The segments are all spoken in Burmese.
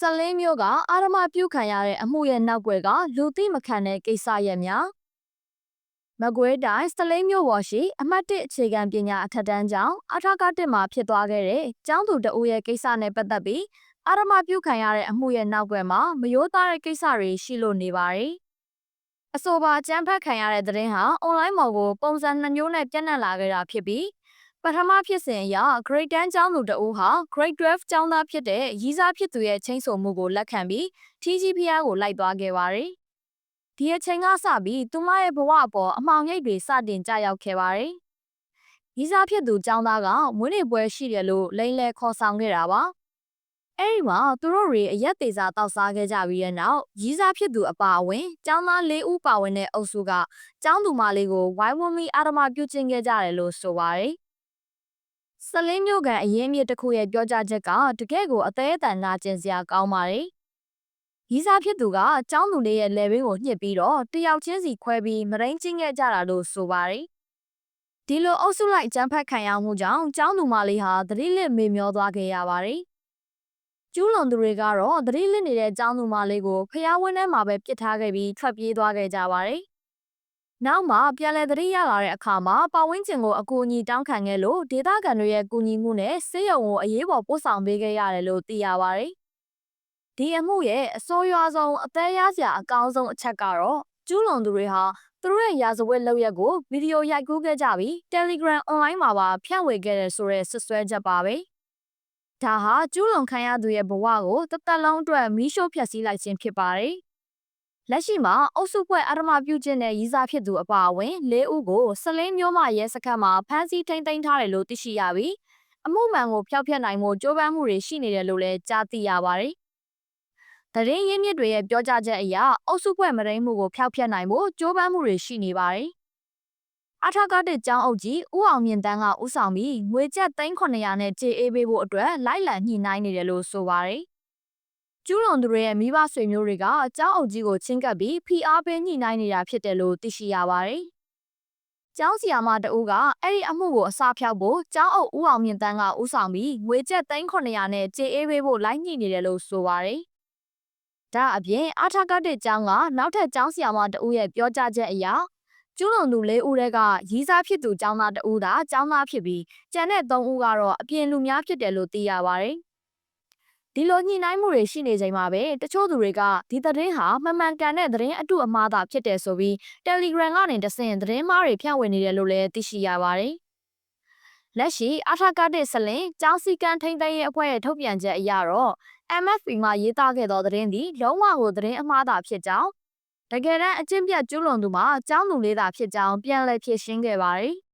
ဆလင်းမျိုးကအာရမပြုတ်ခံရတဲ့အမှုရဲ့နောက်ွယ်ကလူသိမခံတဲ့ကိစ္စရဲ့များမကွေးတိုင်းဆလိန်မျိုးပေါ်ရှိအမှတ်1အခြေခံပညာအထက်တန်းကျောင်းအထာကတစ်မှာဖြစ်သွားခဲ့တဲ့ကျောင်းသူတအုပ်ရဲ့ကိစ္စနဲ့ပတ်သက်ပြီးအာရမပြုတ်ခံရတဲ့အမှုရဲ့နောက်ွယ်မှာမရိုးသားတဲ့ကိစ္စတွေရှိလို့နေပါတယ်။အဆိုပါကြမ်းဖက်ခံရတဲ့သတင်းဟာအွန်လိုင်းပေါ်ကိုပုံစံနှမျိုးနဲ့ပြန့်နှံ့လာခဲ့တာဖြစ်ပြီး ပထမဖြစ်စဉ်အရ Grade 10ကျောင်းသူတအုပ်ဟာ Grade 12ကျောင်းသားဖြစ်တဲ့ရီးစားဖြစ်သူရဲ့ချင်းဆိုမှုကိုလက်ခံပြီး TGPR ကိုလိုက်သွားခဲ့ပါတယ်။ဒီအချိန်ကစပြီးသူမရဲ့ဘဝအပေါ်အမှောင်ရိပ်တွေစတင်ကြရောက်ခဲ့ပါတယ်။ရီးစားဖြစ်သူကျောင်းသားကမွေးနေ့ပွဲရှိတယ်လို့လိန်လဲခေါ်ဆောင်ခဲ့တာပါ။အဲဒီမှာသူတို့တွေအရက်သေးစားတောက်စားခဲ့ကြပြီးတဲ့နောက်ရီးစားဖြစ်သူအပါအဝင်ကျောင်းသား၄ဦးပါဝင်တဲ့အုပ်စုကကျောင်းသူမလေးကိုဝိုင်းဝန်းပြီးအာရမပြုတ်ကျင့်ခဲ့ကြတယ်လို့ဆိုပါတယ်။ ဆလင်းမျိုးကန်အရင်မြစ်တစ်ခုရဲ့ပြောကြားချက်ကတကယ့်ကိုအသေးအတန်နာကျင်စရာကောင်းပါတယ်။ရီးစားဖြစ်သူကကျောင်းသူလေးရဲ့လေဘင်းကိုညှစ်ပြီးတော့တယောက်ချင်းစီခွဲပြီးမရင်းချင်းခဲ့ကြတာလို့ဆိုပါတယ်။ဒီလိုအုပ်စုလိုက်ကြမ်းဖက်ခံရမှုကြောင့်ကျောင်းသူမလေးဟာသတိလစ်မေမျောသွားခဲ့ရပါတယ်။ကျူးလွန်သူတွေကတော့သတိလစ်နေတဲ့ကျောင်းသူမလေးကိုဖျားဝင်းထဲမှာပဲပစ်ထားခဲ့ပြီးထွက်ပြေးသွားခဲ့ကြပါတယ်။ နောက်မှပြန်လည်သတိရလာတဲ့အခါမှာပတ်ဝန်းကျင်ကိုအကူအညီတောင်းခံခဲ့လို့ဒေသခံတွေရဲ့ကူညီမှုနဲ့စေယုံကိုအရေးပေါ်ပို့ဆောင်ပေးခဲ့ရတယ်လို့သိရပါတယ်။ဒီအမှုရဲ့အစိုးရဆုံးအသေးရစရာအကောင်းဆုံးအချက်ကတော့ကျူးလွန်သူတွေဟာသူတို့ရဲ့ရာဇဝတ်လုပ်ရက်ကိုဗီဒီယိုရိုက်ကူးခဲ့ကြပြီး Telegram online မှာပါဖြန့်ဝေခဲ့တယ်ဆိုတဲ့ဆွဆွဲချက်ပါပဲ။ဒါဟာကျူးလွန်ခံရသူရဲ့ဘဝကိုတသက်လုံးအတွက်မီးရှို့ဖျက်ဆီးလိုက်ခြင်းဖြစ်ပါတယ်။ လက်ရှိမှာအုပ်စုဖွဲ့အဓမ္မပြုကျင့်တဲ့ရည်စားဖြစ်သူအပါအဝင်၄ဦးကိုစလင်းမျိုးမရဲစခန်းမှာဖမ်းဆီးထိန်းသိမ်းထားတယ်လို့သိရှိရပြီးအမှုမှန်ကိုဖျောက်ဖျက်နိုင်မှုကြိုးပမ်းမှုတွေရှိနေတယ်လို့လည်းကြားသိရပါတယ်။တရင်ရင်းမြစ်တွေရဲ့ပြောကြားချက်အရအုပ်စုဖွဲ့မရင်းမှုကိုဖျောက်ဖျက်နိုင်ဖို့ကြိုးပမ်းမှုတွေရှိနေပါတယ်။အထက်ကတဲ့ကျောင်းအုပ်ကြီးဦးအောင်မြင့်တန်းကဥဆောင်ပြီးငွေကျပ်3900နဲ့ကြေအေးပေးဖို့အတွက်လိုက်လံညှိနှိုင်းနေတယ်လို့ဆိုပါတယ်။ ကျူးလွန်သူတွေရဲ့မိဘဆွေမျိုးတွေကအเจ้าအုပ်ကြီးကိုချင်းကပ်ပြီးဖိအားပေးညှိနှိုင်းနေတာဖြစ်တယ်လို့သိရှိရပါတယ်။ကျောင်းစီယာမတအူးကအဲ့ဒီအမှုကိုအစားဖြောက်ဖို့ကျောင်းအုပ်ဦးအောင်မြင့်တန်းကဥဆောင်ပြီးငွေကျပ်3900နဲ့ကြေအေးပေးဖို့လိုက်ညှိနေတယ်လို့ဆိုပါတယ်။ဒါအပြင်အာထကတ်တဲ့ကျောင်းကနောက်ထပ်ကျောင်းစီယာမတအူးရဲ့ပြောကြားချက်အရကျူးလွန်သူ၄ဦးတဲကရီးစားဖြစ်သူကျောင်းသားတဦးသာကျောင်းသားဖြစ်ပြီးကျန်တဲ့၃ဦးကတော့အပြင်လူများဖြစ်တယ်လို့သိရပါတယ်။ ဒီလိုညှိနှိုင်းမှုတွေရှိနေချိန်မှာပဲတချို့သူတွေကဒီသတင်းဟာမှန်မှန်ကန်တဲ့သတင်းအတုအမှားသာဖြစ်တယ်ဆိုပြီး Telegram ကနေတဆင့်သတင်းမှားတွေဖြန့်ဝေနေတယ်လို့လည်းသိရှိရပါတယ်။လက်ရှိအာထကတဲ့ဆလင်ကျောင်းစီကံထိန်းသိမ်းရေးအဖွဲ့ရဲ့ထုတ်ပြန်ချက်အရတော့ MFP မှာရေးသားခဲ့သောသတင်းသည်လုံးဝကိုသတင်းအမှားသာဖြစ်ကြောင်းတကယ်တမ်းအကျင့်ပြတ်ကျူးလွန်သူမှာကျောင်းသူလေးသာဖြစ်ကြောင်းပြန်လည်ဖြေရှင်းခဲ့ပါတယ်။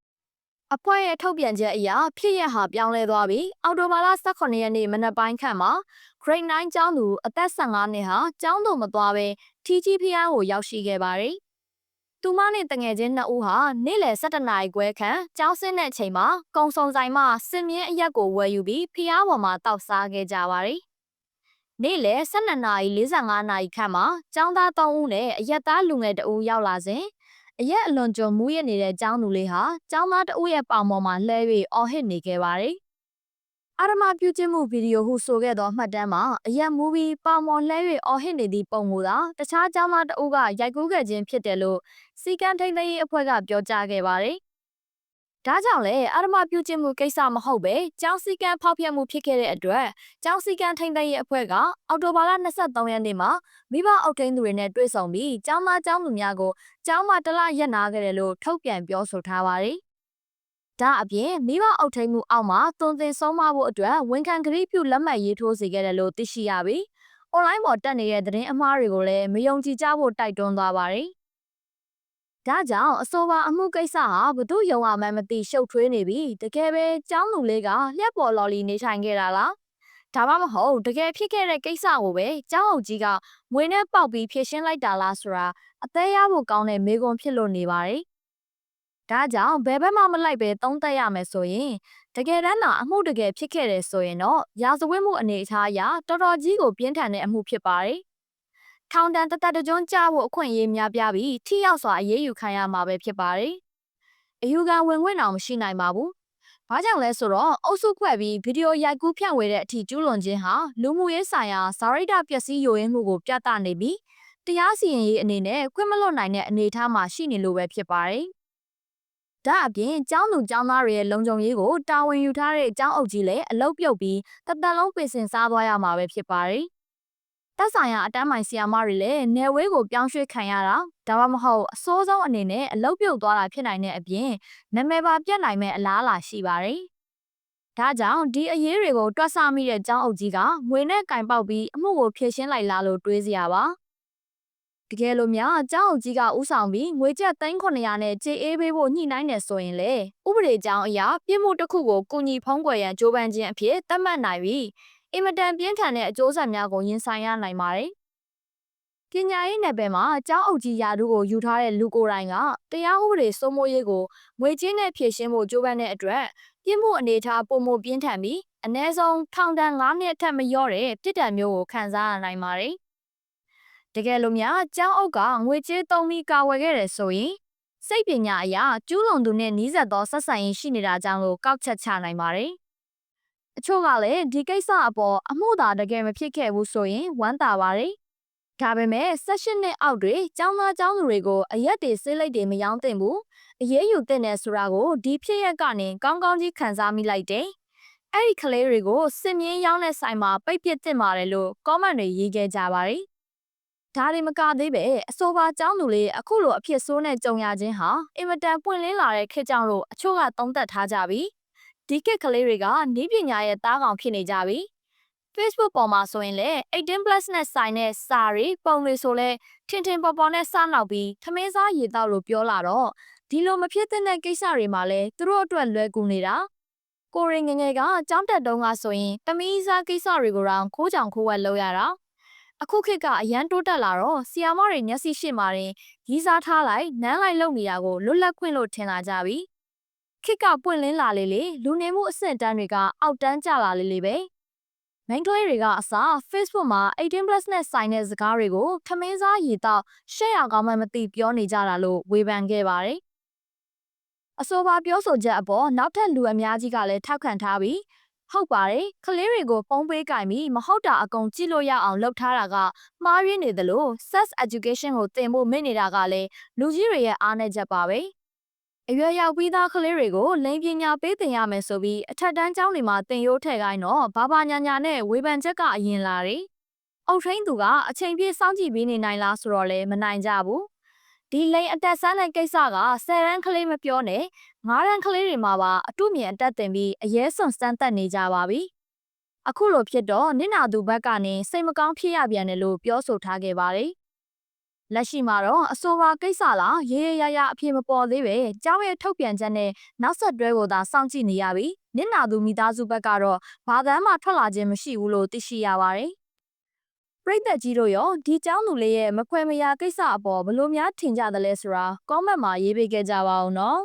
အဖွဲ့ရဲ့ထုတ်ပြန်ချက်အရဖြစ်ရဟာပြောင်းလဲသွားပြီးအော်တိုဘာလ18ရက်နေ့မနက်ပိုင်းခန့်မှာ Grade 9ကျောင်းသူအသက်15နှစ်ဟာကျောင်းသို့မသွားဘဲ TGPR ကိုရောက်ရှိခဲ့ပါတယ်။သူမနဲ့တငယ်ချင်းနှစ်ဦးဟာနေ့လယ်17နာရီခွဲခန့်ကျောင်းဆင်းတဲ့အချိန်မှာကုံစုံဆိုင်မှစင်မြင့်အရက်ကိုဝယ်ယူပြီးဖျားပေါ်မှာတောက်စားခဲ့ကြပါတယ်။နေ့လယ်12နာရီ45နာရီခန့်မှာကျောင်းသား3ဦးနဲ့အရက်သားလူငယ်2ဦးရောက်လာစဉ် အရက်အလွန်ကြုံမူးရနေတဲ့ကျောင်းသူလေးဟာကျောင်းသားတဦးရဲ့ပေါင်ပေါ်မှာလှဲ၍အော်ဟစ်နေခဲ့ပါတယ်။အာရမပြုခြင်းမှုဗီဒီယိုဟုဆိုခဲ့သောမှတ်တမ်းမှာအရက်မူးပြီးပေါင်ပေါ်လှဲ၍အော်ဟစ်နေသည့်ပုံကိုသာတခြားကျောင်းသားတဦးကရိုက်ကူးခဲ့ခြင်းဖြစ်တယ်လို့စီကံထိန်သိမ်းအဖွဲ့ကပြောကြားခဲ့ပါတယ်။ ဒါကြောင့်လေအာရမပြုခြင်းမှုကိစ္စမဟုတ်ပဲကျောင်းစီကံဖောက်ဖျက်မှုဖြစ်ခဲ့တဲ့အတွက်ကျောင်းစီကံထိန်သိမ်းရေးအဖွဲ့ကအော်တိုဘာလ23ရက်နေ့မှာမိဘအုပ်ထိန်းသူတွေနဲ့တွေ့ဆုံပြီးကျောင်းသားကျောင်းသူများကိုကျောင်းမှာတလရက်နာခဲ့တယ်လို့ထုတ်ပြန်ပြောဆိုထားပါတယ်။ဒါအပြင်မိဘအုပ်ထိန်းမှုအောက်မှာသွန်သင်ဆုံးမဖို့အတွက်ဝန်ခံကတိပြုလက်မှတ်ရေးထိုးစေခဲ့တယ်လို့သိရှိရပြီးအွန်လိုင်းပေါ်တက်နေတဲ့သတင်းအမှားတွေကိုလည်းမယုံကြည်ကြဖို့တိုက်တွန်းသွားပါတယ်။ ဒါကြောင့်အဆိုပါအမှုကိစ္စဟာဘသူယုံအောင်မှမသိရှုပ်ထွေးနေပြီးတကယ်ပဲကျောင်းသူလေးကလျှက်ပေါ်လော်လီနေထိုင်ခဲ့တာလားဒါမှမဟုတ်တကယ်ဖြစ်ခဲ့တဲ့ကိစ္စကိုပဲကျောင်းအုပ်ကြီးကမွေနဲ့ပေါက်ပြီးဖြည့်ရှင်းလိုက်တာလားဆိုတာအသေးရဖို့ကောင်းတဲ့မေကွန်ဖြစ်လို့နေပါတယ်။ဒါကြောင့်ဘယ်ဘက်မှမလိုက်ပဲသုံးသက်ရမယ်ဆိုရင်တကယ်တမ်းသာအမှုတကယ်ဖြစ်ခဲ့တယ်ဆိုရင်တော့ရာဇဝတ်မှုအနေအထားအရတော်တော်ကြီးကိုပြင်းထန်တဲ့အမှုဖြစ်ပါတယ်။ ထောင်တန်းတသက်တကြွကြားဖို့အခွင့်အရေးများပြားပြီးထိရောက်စွာအရေးယူခံရမှာပဲဖြစ်ပါတယ်။အယူခံဝင်ခွင့်အောင်မရှိနိုင်ပါဘူး။။ဘာကြောင့်လဲဆိုတော့အုပ်စုဖွဲ့ပြီးဗီဒီယိုရိုက်ကူးဖြန့်ဝေတဲ့အထိကျူးလွန်ခြင်းဟာလူမှုရေးဆိုင်ရာဇာရိတပျက်စီးယိုယွင်းမှုကိုပြသနေပြီးတရားစီရင်ရေးအနေနဲ့ခွင့်မလွတ်နိုင်တဲ့အနေအထားမှာရှိနေလို့ပဲဖြစ်ပါတယ်။ဒါအပြင်ကျောင်းသူကျောင်းသားတွေရဲ့လုံခြုံရေးကိုတာဝန်ယူထားတဲ့ကျောင်းအုပ်ကြီးလည်းအလုပ်ပြုတ်ပြီးတသက်လုံးပြင်ဆင်စားသွားရမှာပဲဖြစ်ပါတယ်။ တက်ဆိုင်ရာအတန်းမိုင်ဆီယာမတွေလည်းနယ်ဝေးကိုပြောင်းရွှေ့ခံရတာဒါမှမဟုတ်အစိုးဆုံးအနေနဲ့အလုပ်ပြုတ်သွားတာဖြစ်နိုင်တဲ့အပြင်နာမည်ပါပြတ်နိုင်မဲ့အလားအလာရှိပါတယ်။ဒါကြောင့်ဒီအရေးတွေကိုတွက်ဆမိတဲ့ကျောင်းအုပ်ကြီးကငွေနဲ့ကင်ပေါက်ပြီးအမှုကိုဖြေရှင်းလိုက်လားလို့တွေးစရာပါ။တကယ်လို့များကျောင်းအုပ်ကြီးကဥဆောင်ပြီးငွေကျပ်3900နဲ့ကြေးအေးပေးဖို့ညှိနှိုင်းနေဆိုရင်လေဥပဒေကြောင်းအရပြစ်မှုတစ်ခုကိုကုညီဖုံးကွယ်ရန်ကြိုးပမ်းခြင်းအဖြစ်သတ်မှတ်နိုင်ပြီး အင်မတန်ပြင်းထန်တဲ့အကျိုးဆက်များကိုရင်ဆိုင်ရနိုင်ပါတယ်။ပညာရေးနယ်ပယ်မှာကျောင်းအုပ်ကြီးယာတို့ကိုယူထားတဲ့လူကိုယ်တိုင်ကတရားဥပဒေစိုးမိုးရေးကိုငွေချင်းနဲ့ဖြည့်ရှင်းဖို့ကြိုးပမ်းတဲ့အတွက်ပြစ်မှုအနေအထားပုံမပြင်းထန်ပြီးအ ਨੇ ဆုံးထောင်ဒဏ်9နှစ်အထက်မလျော့တဲ့ပြစ်ဒဏ်မျိုးကိုခံစားရနိုင်ပါတယ်။တကယ်လို့များကျောင်းအုပ်ကငွေကြေးသုံးပြီးကာဝယ်ခဲ့တယ်ဆိုရင်စိတ်ပညာအရာကျူးလွန်သူနဲ့နှီးဆက်သောဆက်ဆံရေးရှိနေတာကြောင့်လို့ကောက်ချက်ချနိုင်ပါတယ်။ အချို့ကလည်းဒီကိစ္စအပေါ်အမှုသာတကယ်မဖြစ်ခဲ့ဘူးဆိုရင်ဝမ်းသာပါတယ်။ဒါပေမဲ့16နှစ်အောက်တွေကျောင်းသားကျောင်းသူတွေကိုအရက်တွေဆေးလိပ်တွေမယောင်းသင့်ဘူး။အရေးယူသင့်တယ်ဆိုတာကိုဒီဖြစ်ရက်ကနေကောင်းကောင်းကြီးခံစားမိလိုက်တယ်။အဲ့ဒီကလေးတွေကိုစစ်မြင်းရောင်းတဲ့ဆိုင်မှာပိတ်ပစ်တင်ပါတယ်လို့ comment တွေရေးခဲ့ကြပါတယ်။ဒါတွေမကသေးပဲအဆိုပါကျောင်းသူလေးအခုလိုအဖြစ်ဆိုးနဲ့ကြုံရခြင်းဟာအင်မတန်ပွင့်လင်းလာတဲ့ခေတ်ကြောင့်လို့အချို့ကသုံးသပ်ထားကြပြီး ဒီခေတ်ကလေးတွေကနီးပညာရဲ့သားကောင်ဖြစ်နေကြပြီ Facebook ပေါ်မှာဆိုရင်လည်း18 plus နဲ့ဆိုင်တဲ့စာတွေပုံတွေဆိုလဲထင်ထင်ပေါ်ပေါ်နဲ့စနောက်ပြီးထမင်းစားရေတောက်လို့ပြောလာတော့ဒီလိုမဖြစ်တဲ့ကိစ္စတွေမှာလဲသူတို့အတွက်လွယ်ကူနေတာကိုရင်ငယ်ငယ်ကကြောင်းတက်တုံးကဆိုရင်တမီးစားကိစ္စတွေကိုတော့ခိုးကြောင်ခိုးဝက်လုပ်ရတာအခုခေတ်ကအရန်တိုးတက်လာတော့ဆီယာမတွေမျက်စိရှိမှရင်ရီးစားထားလိုက်နန်းလိုက်လုပ်နေတာကိုလွတ်လပ်ခွင့်လို့ထင်လာကြပြီ ခေတ်ကပွင့်လင်းလာလေလေလူနေမှုအဆင့်တန်းတွေကအောက်တန်းကျလာလေလေပဲမိန်းကလေးတွေကအစား Facebook မှာ18 plus နဲ့ဆိုင်တဲ့စကားတွေကိုခမင်းစားရေတောက်ရှက်ရကောင်းမှမသိပြောနေကြတာလို့ဝေဖန်ခဲ့ပါတယ်။အဆိုပါပြောဆိုချက်အပေါ်နောက်ထပ်လူအများကြီးကလည်းထောက်ခံထားပြီးဟုတ်ပါတယ်ကလေးတွေကိုပုံပေးကင်ပြီးမဟုတ်တာအကုန်ကြည့်လို့ရအောင်လုပ်ထားတာကမှားရင်းနေသလို sex education ကိုသင်ဖို့မေ့နေတာကလည်းလူကြီးတွေရဲ့အားနည်းချက်ပါပဲ။ အရွယ်ရောက်ပြီးသားကလေးတွေကိုလိင်ပညာပေးသင်ရမယ်ဆိုပြီးအထက်တန်းကျောင်းတွေမှာသင်ရိုးထည့်ခိုင်းတော့ဘာဘာညာညာနဲ့ဝေဖန်ချက်ကအရင်လာတယ်။အုတ်ထင်းသူကအချိန်ပြည့်စောင့်ကြည့်ပေးနေနိုင်လားဆိုတော့လည်းမနိုင်ကြဘူး။ဒီလိန်အတက်ဆန်းတဲ့ကိစ္စက10ရန်ကလေးမပြောနဲ့9ရန်ကလေးတွေမှာပါအတုမြင်အတက်တင်ပြီးအရေးစွန်စမ်းတက်နေကြပါပြီ။အခုလိုဖြစ်တော့နင့်နာသူဘက်ကနေစိတ်မကောင်းဖြစ်ရပြန်တယ်လို့ပြောဆိုထားခဲ့ပါတယ်။ လက်ရှိမှာတော့အဆိုပါကိစ္စလားရေရရရအဖြစ်မပေါ်သေးပဲကျောင်းရဲ့ထုတ်ပြန်ချက်နဲ့နောက်ဆက်တွဲကိုသာစောင့်ကြည့်နေရပြီနစ်နာသူမိသားစုဘက်ကတော့ဘာသာမှထွက်လာခြင်းမရှိဘူးလို့သိရှိရပါတယ်ပရိသတ်ကြီးတို့ရောဒီကျောင်းသူလေးရဲ့မခွဲမရကိစ္စအပေါ်ဘလို့များထင်ကြသလဲဆိုတာ comment မှာရေးပေးခဲ့ကြပါဦးနော်